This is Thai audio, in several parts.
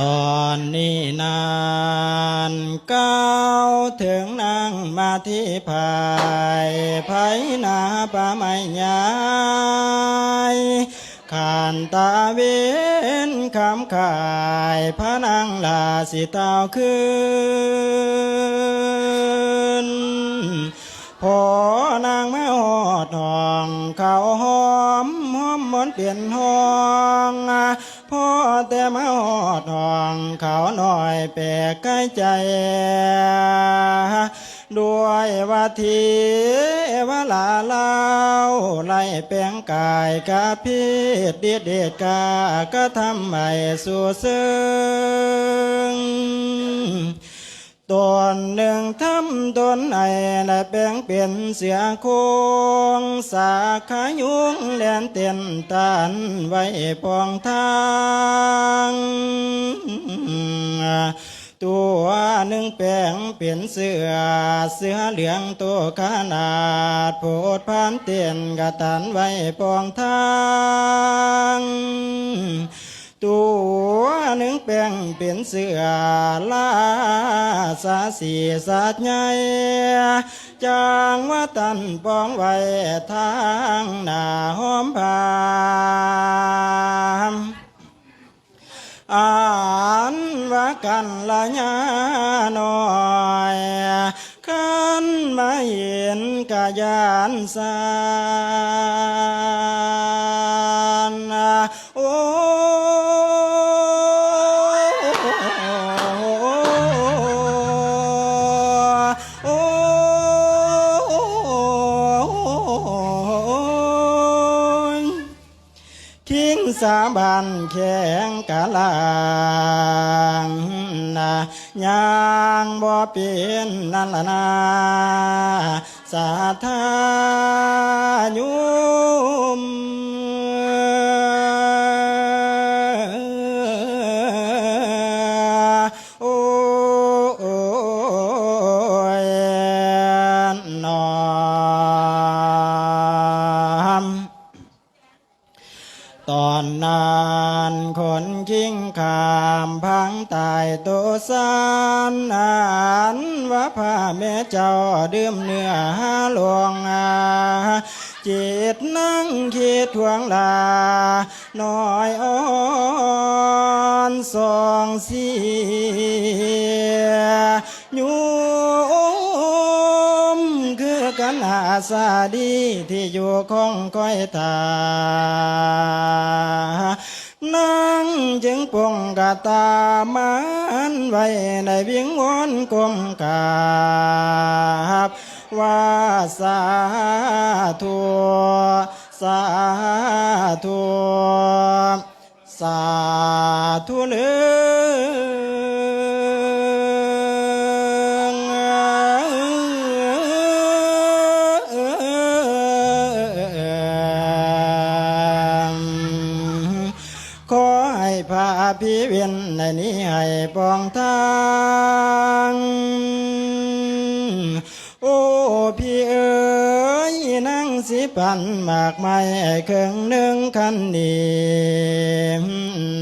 ตอนนี้นานก้าวถึงนางมาที่ภายไผนาป่าไม้ยายขานตาเวนคำขายพระนางลาสิเต้าคืนพอนางแม่หอดห้อง เขาหอมหอมมนเปลี่ยนห้อง พ่อแต่มาหอดห้องเขาหน่อยแปลกใกล้ใจ ด้วยว่าทีวาลาเล่าไล่แปลงกายกาพิดเดียดเดดกาก็ทำให้สู่ซึ่ง ตนหนึ่งทำตนไอและแบ่งเป็นเสียโคงสาขายุงแลนเตียนตันไว้ปองทางตัวหนึ่งแปลงเปลี่ยนเสือเสือเหลืองตัวขนาดโพดพานเตียนกระตันไว้ปองทางตัว หนึ่งแป้งเป็นเสือลาสาสีสัตว์ใหญ่จางว่าตันปองไว้ทางหน้าหอมพามอ่านว่ากันละยาหน่อยขันมาเห็นกะยานสานโอ้ สาบันแข็งกะลางนะยางบ่เป็นนั่นละนาสาธายุม โตสานนานว่าพาแม่เจ้าดื่มเนื้อหาหลวงอาจิตนั่งคิดทวงลา น้อยอ่อนสองเสียยุมคือกันอาสาดีที่อยู่คงคอยตา นั่งจึงปงกะตามันไว้ในเวียงวอนกลมกาบว่าสาธุสาธุสาธุเลือ ปองท นั่งสิปันมากไม้เครื่องหนึ่งคันนี้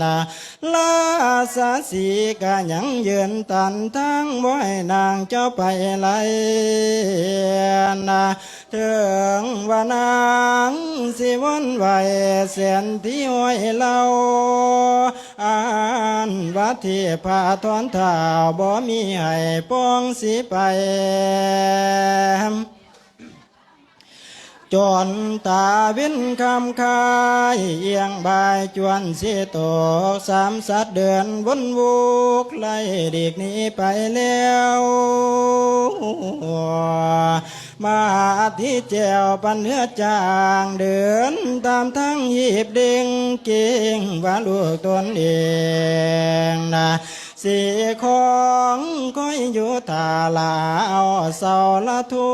นะลาสาสีกะยังยืนตันทั้งบ่ให้นางเจ้าไปไลนะถึงว่านางสิวันไหวเสียนที่ห้อยเราอ่านวัดที่พาทอนเท้าบ่มีให้ป้องสิไป จนตาวินคำคายเอียงบายจวนสิตกสามสัตว์เดือนวนวุกไล่เด็กนี้ไปแล้วมาที่แจวปันเนื้อจางเดินตามทั้งหีบเด้งเก่งว่าลูกตนเองนะ สีของก้อยอยู่ตาลาเอาเสาละทุ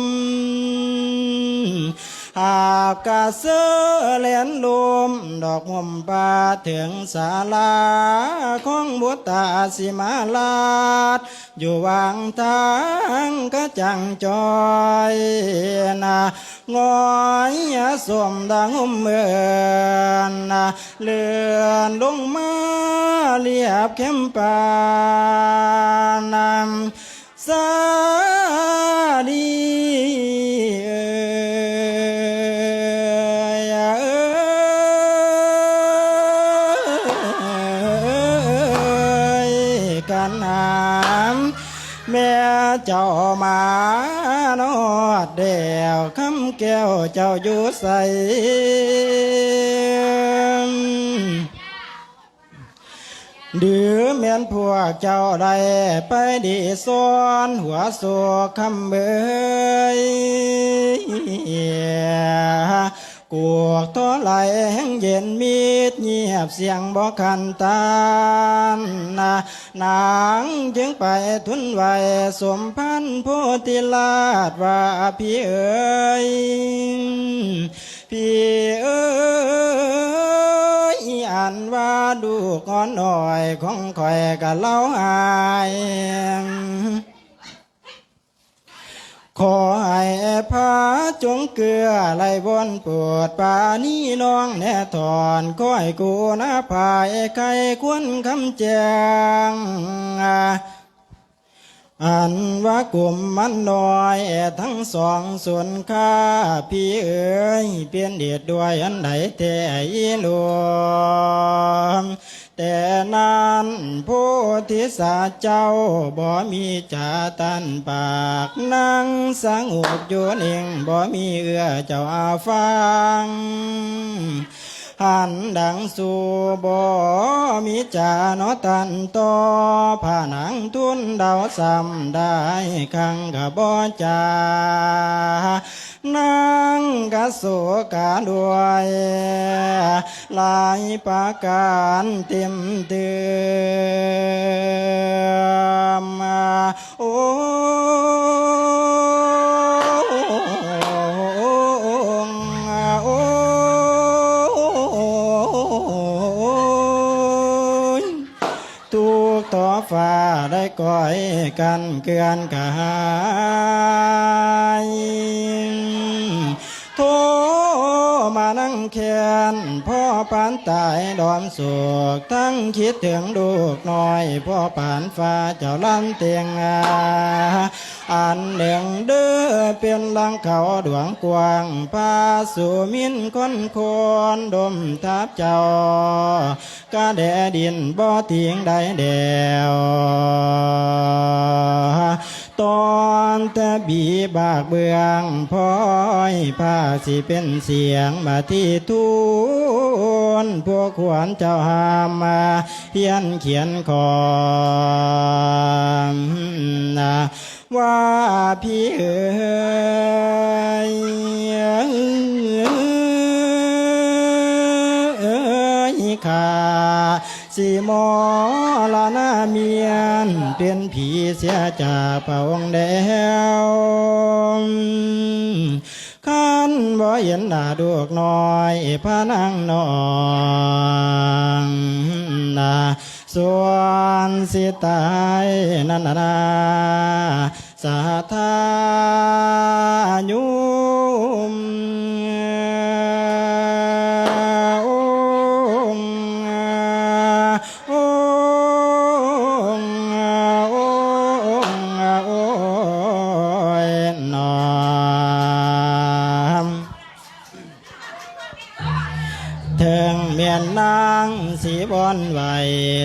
ม หากกะเสือเลียนลมดอกหมปาถึงศาลาของบุตตาสิมาลาด อยู่วางทางก็จังจอยนะงอยสวมดังหุ่มเมือนนะเลื่อนลงมาเรียบเข้มปานำสาดีเอ แม่เจ้ามานอดเดียวคำแก้วเจ้าอยู่ใสเดือเมียนพวกเจ้าได้ไปดีซ้อนหัวโซคำเบย กวกท้อไหลแห้งเย็นมีดเงียบเสียงบอกคันตานนะนางจึงไปทุนไว้สมพันธ์โพธิลาดว่าพี่เอ๋ยพี่เอ๋ยอันว่าดูก่อนหน่อยของคอยกะเล่าหาย ขอให้พระจงเกลือไหลวนปวดป่านี้น้องแน่ถอนก้อยกูนาภายไข่ควรคำแจงอันว่ากลุ่มมันน้อยทั้งสองส่วนข้าพี่เอ๋ยเปลี่ยนเดียดด้วยอันไหนแต่อีหลวง แต่นั้นผู้ที่สาเจ้าบ่มีจาตันปากนั่งสังอุบอยู่นิ่งบ่มีเอื้อเจ้าอาฟัง หันดังสู่บ่มีจานอตันต่อผ่าหนังทุนดาซ้ำได้คังกะบ่จานังกะโสกาด้วยลายปาการเต็มเตือมโอ้ ก้อยกันเกือนกายโทมานั่งเคียนพ่อปานตายดอมสุกทั้งคิดถึงลูกน้อย พ่อปานฟ้าเจ้าลันเตียงอา อันหนึ่งเด้อเป็นลังเขาดวงกว้างพาสู่มินคนคนดมทับเจ้ากะแดดินบ่เทียงใดเดียวตอนแต่บีบากเบืองพอยผ้าสิเป็นเสียงมาที่ทุนพวกขวัญเจ้าหามมาเฮียนเขียนขอมนะ ว่าพี่เอ๋ยเอ๋ยข้าสีมอละนาเมียน เป็นผีเสียจากพระองแล้ว ขันบ่เห็นหน้าดวกน้อยพานางนองนาส่วนสิตายนันนาสาธายุม นนางสีบอนไหว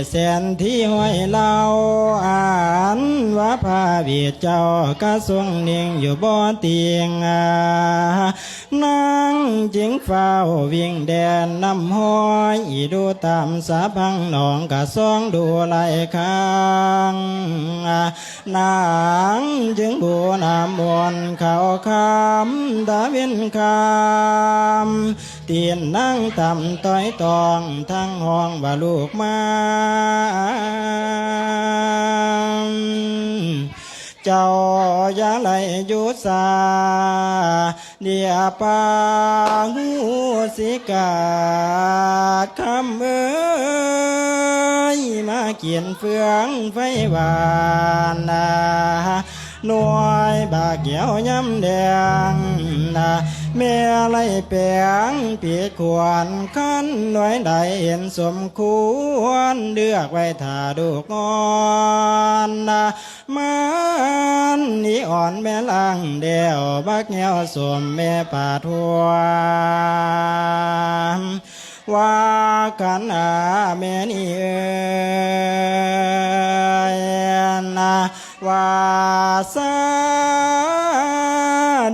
แสนที่ห้อยเล่าอ่านว่าพาเบียดเจ้ากระทรวงเนียงอยู่บ่เตียงอ่านางจิงเฝ้าวิ่งแดนนำห้อยดูตามสาพังหนองกะซองดูไหลค้างนางจึงบูนามวนเขาคำดาวินคำเตียนนั่งต่ำต้อยต่องทั้งห้องว่าลูกมาเจ้าอย่าไหลยุสาเดียปาหูสิกาดคำเอ้ยมาเกียนเฟืองไฟหวานนาหน่วยบาเกี่ยวย้ำแดงนะ เมื่อไรแปลงเปียกควรขั้นหน่วยใดเห็นสมควรเลือกไว้ถ้าดูกอ่อนนะมันนี่อ่อนแม่ลังเดียวบักเงียวสวมแม่ป่าทวมว่ากันอาแม่นี่เอ้ยนะว่าสา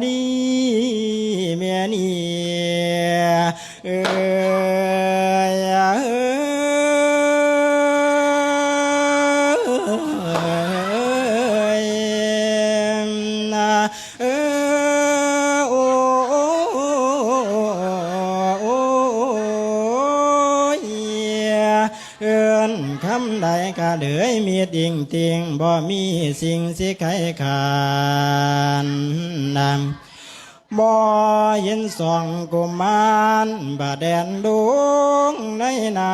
ดี นคำใดก็เดือยมีดิ่งติงบ่มีสิ่งสิไขขานนำบ่เห็นสองกุมารบาแดนดวงในน้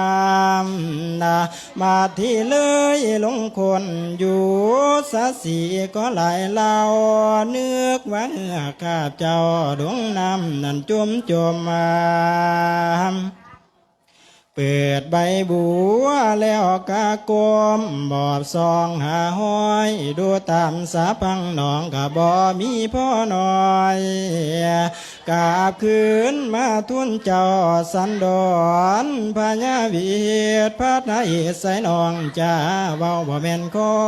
ำนามาที่เลยลงคนอยู่สะสีก็หลายเล่าเนื้อว่าเนื้อข้าเจ้าดวงน้ำนั่นจุ่มจมมา ปิดใบบัวแล้วกากมบอบซองหาห้อย ดูตามสาพังหนองกะบ่มีพ่อหน้อยกาบคืนมาทุนเจ้าสันดอนพญาวิตพระนายใส่นองจ้าเบาบ่แม่นขอ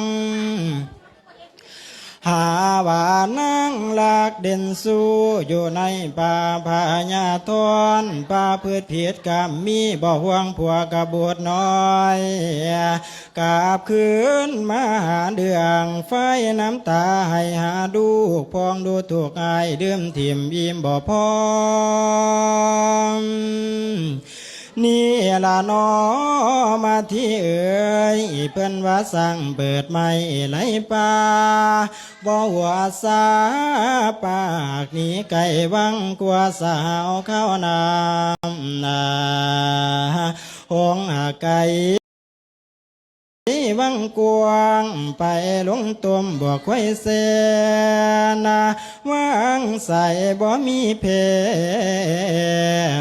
ง หาว่านั่งหลักเด่นสู้อยู่ในป่าพาญาทอนป่าพืชผิดกรรมมีบ่ห่วงผัวกระบวดน้อยกาบคืนมาหาเดืองไฟน้ำตาให้หาดูกพองดูถูกอายเดิมถิ่มยิ้มบ่พอ นี่ละนอมาที่เอ่ยเพิ่นว่าสั่งเปิดไม่ไหลป่าบ่หัวสาปากนี้ไก่วังกลัวสาวเข้าน้ำนาหงหาไก่ วังกวางไปลงตุ่มบวกไว้เสนาวังใส่บ่มีเพ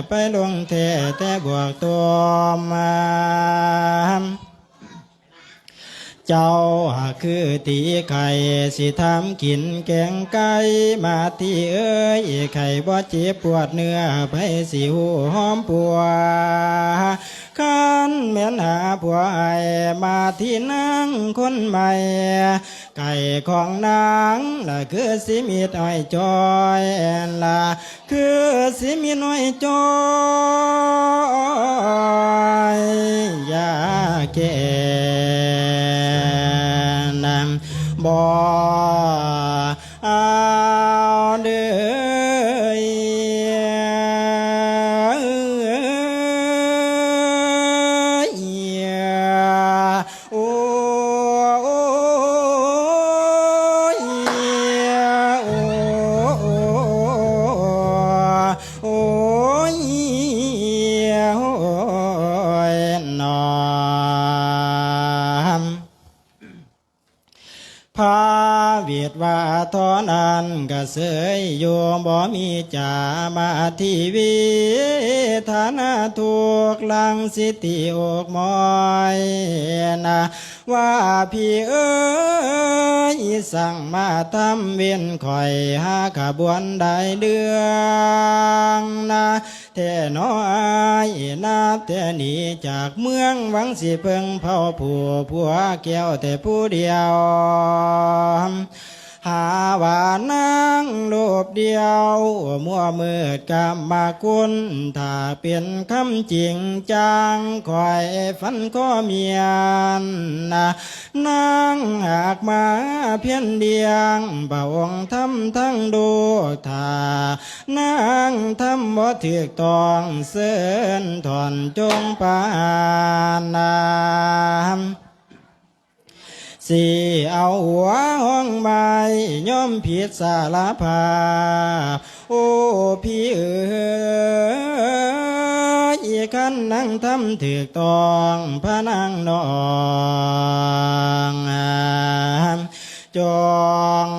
ไปลงเทแต่บวกตัวมา เจ้าคือตีไข่สิทำกินแกงไก่มาที่เอ้ยไข่บ่เจ็บปวดเนื้อไปสิหูหอมปัวขันแม่นหาผัวไอมาที่นั่งคนใหม่ ไก่ของนางละคือสิมีน้อยจอยละคือสิมีน้อยจอยอยาแก่ บ่ เสยโยมบ่มีจามาที่วิธานาทุกลังสิติอกมอยนะว่าพี่เอ้ยสั่งมาทำเวียนคอยหาขบวนได้เดืองนะแท่น้อยนับแต่หนีจากเมืองหวังสิเพิ่งเผาผัวผัวแก้วแต่ผู้เดียว หาว่านั่งรูปเดียว มัวมืดกำมากุนถ้าเป็นคำจริงจังคอยฝันก็เมียนนะนั่งหากมาเพียนเดียงบ่าวงทำทั้งดูถ้านั่งทำบ่ถือกตองเส้นถอนจงปานนา สี่เอาหัวห้องใบย่อมผิดสารภาพโอ้พี่เอ๋ยอีกันนั่งทำถือตองพระนางนองจอง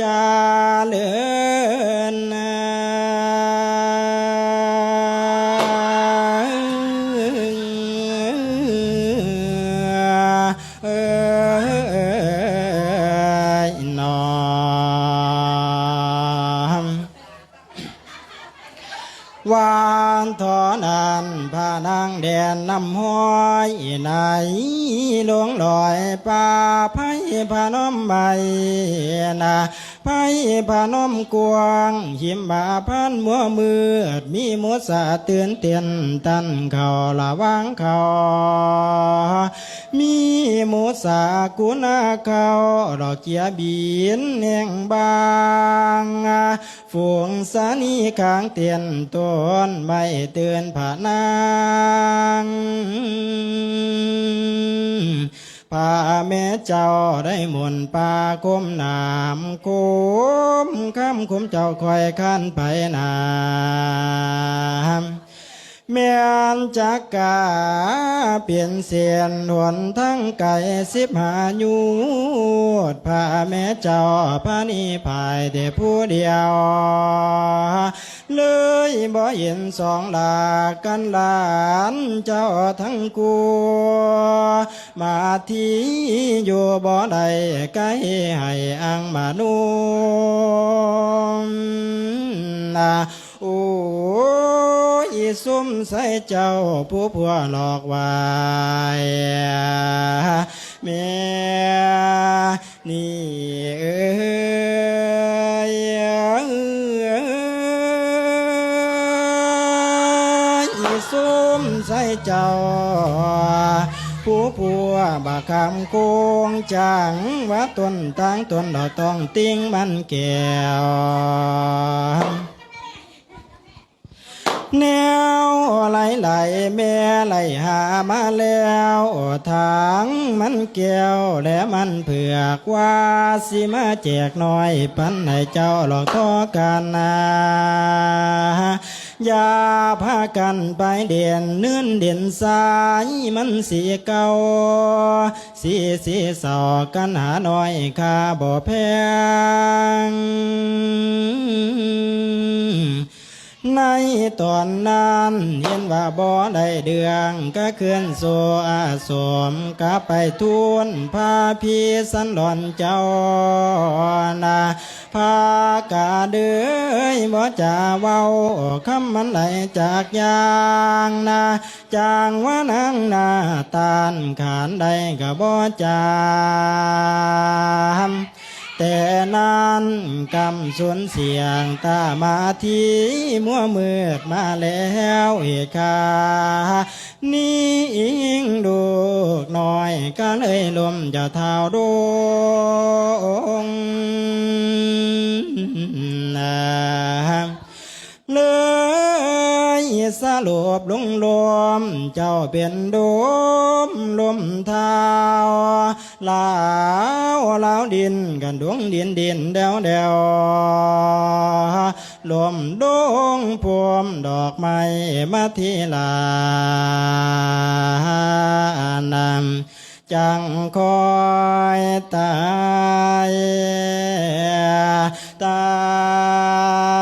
จา นนำห้อยไหนหลวงลอยป่าไผ่พานมใบนา ไผ่พานมกวางหิมบาพันมัวมืด มีมุสาเตือนเตียนตันเขาละวางเขามีมุสากุนาเขาดอกเจียบินแห่งบางฝูงสานีข้างเตียนต้นไม่เตือนผานาง พาแม่เจ้าได้หมุนปลาก้มน้ำก้มข้ามคุ้มเจ้าคอยขั้นไปนาม เมียนจักกาเปลี่ยนเสียนหวนทั้งไก่สิบหายูดพาแม่เจ้าพานีภายแต่ผู้เดียว เลยบ่เห็นสองหลากกันหลานเจ้าทั้งกูมาที่อยู่บ่ได้ไกลให้อังมานุมนา โอ้ยซุ่มใส่เจ้าผู้ผัวหลอกไว้แม่นี่เอ้ยอีซุ่มใส่เจ้าผู้ผัวบาคำโกงจังว่าตนตั้งตนเราต้องติ้งมันแก้ว แนวไหลไหลแม่ไหลหามาแล้วทางมันแก้วและมันเผือกว่าสิมาแจกหน่อยปันให้เจ้าหลอกทอกันนาอย่าพากันไปเด่นเนื่นเด่นสายมันสีเก่าสีสีสอกันหาหน่อยค่าบ่แพง ในตอนนั้นเห็นว่าบ่ได้เดืองก็เคลื่อนโซอาสมก็ไปทุนพาพีสันหลอนเจ้านาพากาเดือยบ่จะเว้าคำมันไหลจากยางนาจางว่านางนาตานขานใดก็บ่จาม แต่นั้นกำสวนเสียงตามาทีมัวมืดมาแล้วเอกคานี่อิงดูกน้อยก็เลยลมจะเท้าดงนะ เลยสรุปลงรวมเจ้าเป็นโดมลมเท้าลาวลาวดินกันดวงดินดินเดวเดวลมดงพวมดอกไม้มาทีลานำจังคอยตายตาย